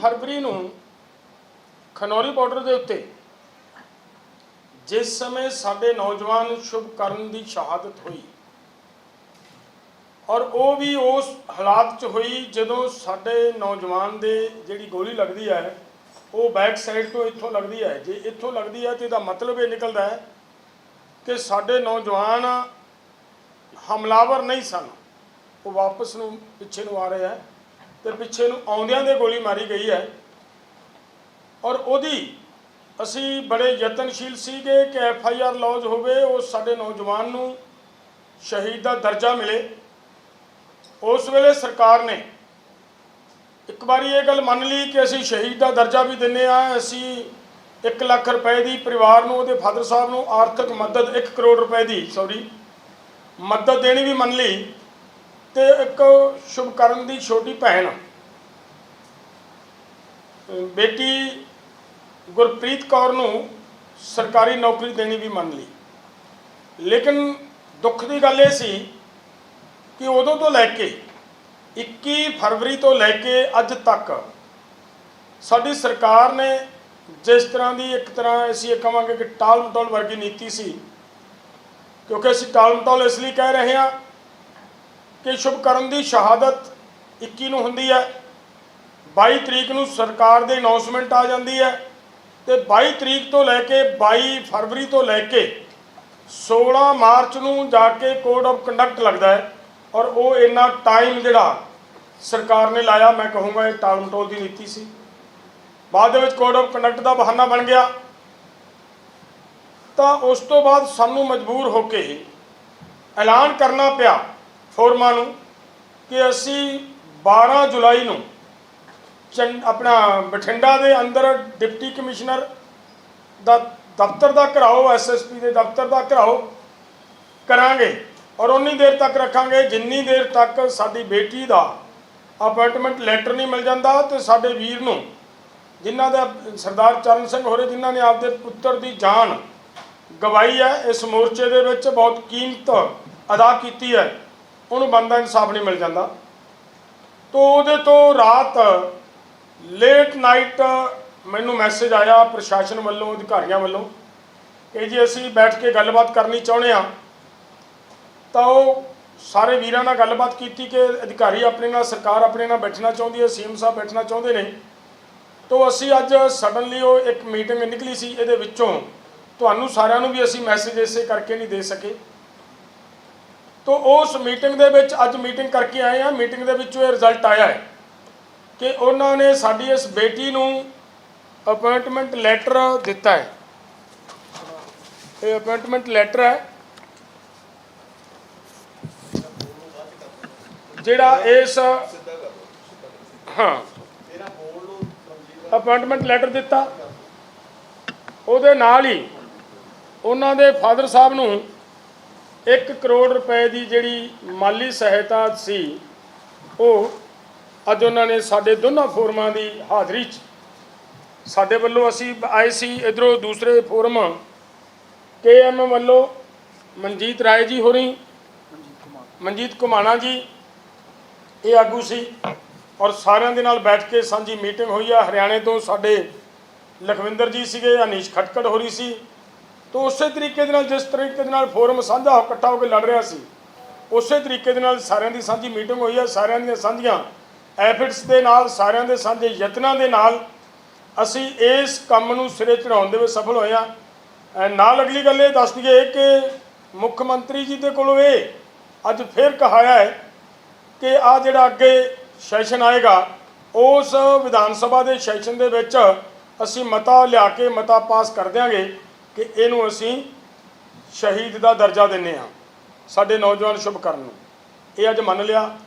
ਫਰਵਰੀ ਨੂੰ ਖਨੌਰੀ ਬਾਰਡਰ ਦੇ ਉੱਤੇ ਜਿਸ ਸਮੇਂ ਸਾਡੇ ਨੌਜਵਾਨ ਸ਼ੁਭ ਕਰਨ ਦੀ ਸ਼ਹਾਦਤ ਹੋਈ ਔਰ ਉਹ ਵੀ ਉਸ ਹਾਲਾਤ 'ਚ ਹੋਈ ਜਦੋਂ ਸਾਡੇ ਨੌਜਵਾਨ ਦੇ ਜਿਹੜੀ ਗੋਲੀ ਲੱਗਦੀ ਹੈ, ਉਹ ਬੈਕ ਸਾਈਡ ਤੋਂ ਇੱਥੋਂ ਲੱਗਦੀ ਹੈ। ਜੇ ਇੱਥੋਂ ਲੱਗਦੀ ਹੈ ਤੇ ਇਹਦਾ ਮਤਲਬ ਇਹ ਨਿਕਲਦਾ ਹੈ ਕਿ ਸਾਡੇ ਨੌਜਵਾਨ ਹਮਲਾਵਰ ਨਹੀਂ ਸਨ। ਉਹ ਵਾਪਸ ਨੂੰ ਪਿੱਛੇ ਨੂੰ ਆ ਰਹੇ ਹੈ। ਤੇ ਪਿੱਛੇ ਨੂੰ ਆਉਂਦਿਆਂ ਦੇ ਗੋਲੀ ਮਾਰੀ ਗਈ ਹੈ। ਔਰ ਉਹਦੀ ਅਸੀਂ ਬੜੇ ਯਤਨਸ਼ੀਲ ਸੀਗੇ ਕਿ ਐਫ ਆਈ ਆਰ ਲੌਜ ਹੋਵੇ, ਉਹ ਸਾਡੇ ਨੌਜਵਾਨ ਨੂੰ ਸ਼ਹੀਦ ਦਾ ਦਰਜਾ ਮਿਲੇ। ਉਸ ਵੇਲੇ ਸਰਕਾਰ ਨੇ ਇੱਕ ਵਾਰੀ ਇਹ ਗੱਲ ਮੰਨ ਲਈ ਕਿ ਅਸੀਂ ਸ਼ਹੀਦ ਦਾ ਦਰਜਾ ਵੀ ਦਿੰਨੇ ਆ। ਅਸੀਂ 1 ਲੱਖ ਰੁਪਏ ਦੀ ਪਰਿਵਾਰ ਨੂੰ, ਉਹਦੇ ਫਾਦਰ ਸਾਹਿਬ ਨੂੰ ਆਰਥਿਕ ਮਦਦ 1 ਕਰੋੜ ਰੁਪਏ ਦੀ ਸੌਰੀ ਮਦਦ ਦੇਣੀ ਵੀ ਮੰਨ ਲਈ। ਤੇ ਇੱਕ ਸ਼ੁਭਕਰਨ ਦੀ ਛੋਟੀ ਭੈਣ। ਬੇਟੀ ਗੁਰਪ੍ਰੀਤ ਕੌਰ ਨੂੰ ਸਰਕਾਰੀ ਨੌਕਰੀ ਦੇਣੀ ਵੀ ਮੰਨ ਲਈ। ਲੇਕਿਨ ਦੁੱਖ ਦੀ ਗੱਲ ਇਹ ਸੀ ਕਿ ਉਦੋਂ ਤੋਂ ਲੈ ਕੇ 21 ਫਰਵਰੀ ਤੋਂ ਲੈ ਕੇ ਅੱਜ ਤੱਕ ਸਾਡੀ ਸਰਕਾਰ ਨੇ ਜਿਸ ਤਰ੍ਹਾਂ ਦੀ ਇੱਕ ਤਰ੍ਹਾਂ ਅਸੀਂ ਇਹ ਕਹਾਂਗੇ ਕਿ ਟਾਲ ਮਟੋਲ ਵਰਗੀ ਨੀਤੀ ਸੀ। ਕਿਉਂਕਿ ਅਸੀਂ ਟਾਲ ਮਟੋਲ ਇਸ ਲਈ ਕਹਿ ਰਹੇ ਹਾਂ ਕਿ ਸ਼ੁਭਕਰਨ ਦੀ ਸ਼ਹਾਦਤ 21 ਨੂੰ ਹੁੰਦੀ ਹੈ। 22 ਤਰੀਕ ਨੂੰ ਸਰਕਾਰ ਦੇ ਅਨਾਉਂਸਮੈਂਟ ਆ ਜਾਂਦੀ ਹੈ ਤੇ 22 ਤਰੀਕ ਤੋਂ ਲੈ ਕੇ 22 ਫਰਵਰੀ ਤੋਂ ਲੈ ਕੇ 16 ਮਾਰਚ ਨੂੰ ਜਾ ਕੇ ਕੋਡ ਆਫ ਕੰਡਕਟ ਲੱਗਦਾ ਹੈ ਔਰ ਉਹ ਇੰਨਾ ਟਾਈਮ ਜਿਹੜਾ ਸਰਕਾਰ ਨੇ ਲਾਇਆ, ਮੈਂ ਕਹੂੰਗਾ ਇਹ ਟਾਲ ਮਟੋਲ ਦੀ ਨੀਤੀ ਸੀ। ਬਾਅਦ ਦੇ ਵਿੱਚ ਕੋਡ ਆਫ ਕੰਡਕਟ ਦਾ ਬਹਾਨਾ ਬਣ ਗਿਆ। ਤਾਂ ਉਸ ਤੋਂ ਬਾਅਦ ਸਾਨੂੰ ਮਜਬੂਰ ਹੋ ਕੇ ਐਲਾਨ ਕਰਨਾ ਪਿਆ ਫੋਰਮਾਂ ਨੂੰ ਕਿ ਅਸੀਂ 12 ਜੁਲਾਈ ਨੂੰ ਚੰ, ਆਪਣਾ ਬਠਿੰਡਾ ਦੇ ਅੰਦਰ ਡਿਪਟੀ ਕਮਿਸ਼ਨਰ ਦਾ ਦਫ਼ਤਰ ਦਾ ਘਰਾਓ ਐਸਐਸਪੀ ਦੇ ਦਫ਼ਤਰ ਦਾ ਘਰਾਓ ਕਰਾਂਗੇ ਔਰ ਉਨੀ ਦੇਰ ਤੱਕ ਰੱਖਾਂਗੇ ਜਿੰਨੀ ਦੇਰ ਤੱਕ ਸਾਡੀ ਬੇਟੀ ਦਾ ਅਪਾਇੰਟਮੈਂਟ ਲੈਟਰ ਨਹੀਂ ਮਿਲ ਜਾਂਦਾ ਤੇ ਸਾਡੇ ਵੀਰ ਨੂੰ, ਜਿਨ੍ਹਾਂ ਦਾ ਸਰਦਾਰ ਚਰਨ ਸਿੰਘ ਹੋਰੇ ਜਿਨ੍ਹਾਂ ਨੇ ਆਪਦੇ ਪੁੱਤਰ ਦੀ ਜਾਨ ਗਵਾਈ ਹੈ, ਇਸ ਮੋਰਚੇ ਦੇ ਵਿੱਚ ਬਹੁਤ ਕੀਮਤ ਅਦਾ ਕੀਤੀ ਹੈ। ਉਹਨੂੰ ਬੰਦਾ ਇਨਸਾਫ ਨਹੀਂ ਮਿਲ ਜਾਂਦਾ। ਤੋਂ ਉਹਦੇ ਤੋਂ ਰਾਤ ਲੇਟ ਨਾਈਟ ਮੈਨੂੰ ਮੈਸੇਜ ਆਇਆ ਪ੍ਰਸ਼ਾਸਨ ਵੱਲੋਂ, ਅਧਿਕਾਰੀਆਂ ਵੱਲੋਂ ਕਿ ਜੀ ਅਸੀਂ ਬੈਠ ਕੇ ਗੱਲਬਾਤ ਕਰਨੀ ਚਾਹੁੰਦੇ ਆ ਤਾਂ ਉਹ ਸਾਰੇ ਵੀਰਾਂ ਨਾਲ ਗੱਲਬਾਤ ਕੀਤੀ ਕਿ ਅਧਿਕਾਰੀ ਆਪਣੇ ਨਾਲ, ਸਰਕਾਰ ਆਪਣੇ ਨਾਲ ਬੈਠਣਾ ਚਾਹੁੰਦੀ ਹੈ, ਸੀਐਮ ਸਾਹਿਬ ਬੈਠਣਾ ਚਾਹੁੰਦੇ ਨੇ। ਤੋਂ ਅਸੀਂ ਅੱਜ ਸਡਨਲੀ ਉਹ ਇੱਕ ਮੀਟਿੰਗ ਨਿਕਲੀ ਸੀ, ਇਹਦੇ ਵਿੱਚੋਂ। ਤੁਹਾਨੂੰ ਸਾਰਿਆਂ ਨੂੰ ਵੀ ਅਸੀਂ ਮੈਸੇਜ ਇਸੇ ਕਰਕੇ ਨਹੀਂ ਦੇ ਸਕੇ। ਤੋਂ ਉਸ ਮੀਟਿੰਗ ਦੇ ਵਿੱਚ ਅੱਜ ਮੀਟਿੰਗ ਕਰਕੇ ਆਏ ਆ ਮੀਟਿੰਗ ਦੇ ਵਿੱਚੋਂ ਇਹ ਰਿਜ਼ਲਟ ਆਇਆ ਹੈ ਕਿ ਉਹਨਾਂ ਨੇ ਸਾਡੀ ਇਸ ਬੇਟੀ ਨੂੰ ਅਪਾਇੰਟਮੈਂਟ ਲੈਟਰ ਦਿੱਤਾ ਹੈ। ਇਹ ਅਪਾਇੰਟਮੈਂਟ ਲੈਟਰ ਹੈ। ਜਿਹੜਾ ਇਸ ਹਾਂ। ਅਪਾਇੰਟਮੈਂਟ ਲੈਟਰ ਦਿੱਤਾ। ਉਹਦੇ ਨਾਲ ਹੀ ਉਹਨਾਂ ਦੇ ਫਾਦਰ ਸਾਹਿਬ ਨੂੰ 1 ਕਰੋੜ ਰੁਪਏ ਦੀ ਜਿਹੜੀ ਮਾਲੀ ਸਹਾਇਤਾ ਸੀ, ਉਹ ਅੱਜ ਉਹਨਾਂ ਨੇ ਸਾਡੇ ਦੋਨਾਂ ਫੋਰਮਾਂ ਦੀ ਹਾਜ਼ਰੀ 'ਚ। ਸਾਡੇ ਵੱਲੋਂ ਅਸੀਂ ਆਏ ਸੀ ਇਧਰੋਂ ਦੂਸਰੇ ਫੋਰਮ। ਕੇਐਮ ਵੱਲੋਂ ਮਨਜੀਤ ਰਾਏ ਜੀ ਹੋਰੀ, ਮਨਜੀਤ ਘੁਮਾਣਾ ਜੀ, ਇਹ ਆਗੂ ਸੀ। ਔਰ ਸਾਰਿਆਂ ਦੇ ਨਾਲ ਬੈਠ ਕੇ ਸਾਂਝੀ ਮੀਟਿੰਗ ਹੋਈ ਆ। ਹਰਿਆਣੇ ਤੋਂ ਸਾਡੇ ਲਖਵਿੰਦਰ ਜੀ ਸੀਗੇ, ਅਨੀਸ਼ ਖਟਕੜ ਹੋਰੀ ਸੀ। ਤਾਂ ਉਸੇ ਤਰੀਕੇ ਦੇ ਨਾਲ ਜਿਸ ਤਰੀਕੇ ਦੇ ਨਾਲ ਫੋਰਮ ਸਾਂਝਾ ਇਕੱਠਾ ਹੋ ਕੇ ਲੜ ਰਿਹਾ ਸੀ, ਉਸੇ ਤਰੀਕੇ ਦੇ ਨਾਲ ਸਾਰਿਆਂ ਦੀ ਸਾਂਝੀ ਮੀਟਿੰਗ ਹੋਈ ਹੈ, ਸਾਰਿਆਂ ਦੀਆਂ ਸਾਂਝੀਆਂ ਐਫਰਟਸ ਦੇ ਨਾਲ, ਸਾਰਿਆਂ ਦੇ ਸਾਂਝੇ ਯਤਨਾਂ ਦੇ ਨਾਲ ਅਸੀਂ ਇਸ ਕੰਮ ਨੂੰ ਸਿਰੇ ਚੜਾਉਣ ਦੇ ਵਿੱਚ ਸਫਲ ਹੋਏ ਹਾਂ। ਅਹ ਨਾਲ ਅਗਲੀ ਗੱਲ ਇਹ ਦੱਸ ਦਈਏ ਕਿ ਮੁੱਖ ਮੰਤਰੀ ਜੀ ਦੇ ਕੋਲੋਂ ਇਹ ਅੱਜ ਫੇਰ ਕਹਾਇਆ ਹੈ ਕਿ ਆ ਜਿਹੜਾ ਅੱਗੇ ਸੈਸ਼ਨ ਆਏਗਾ, ਉਸ ਵਿਧਾਨ ਸਭਾ ਦੇ ਸੈਸ਼ਨ ਦੇ ਵਿੱਚ ਅਸੀਂ ਮਤਾ ਲਿਆ ਕੇ ਮਤਾ ਪਾਸ ਕਰ ਦਿਆਂਗੇ। ਕਿ ਇਹਨੂੰ ਅਸੀਂ ਸ਼ਹੀਦ ਦਾ ਦਰਜਾ ਦਿੰਨੇ ਆ ਸਾਡੇ ਨੌਜਵਾਨ ਸ਼ੁਭ ਕਰਨ ਨੂੰ। ਇਹ ਅੱਜ ਮੰਨ ਲਿਆ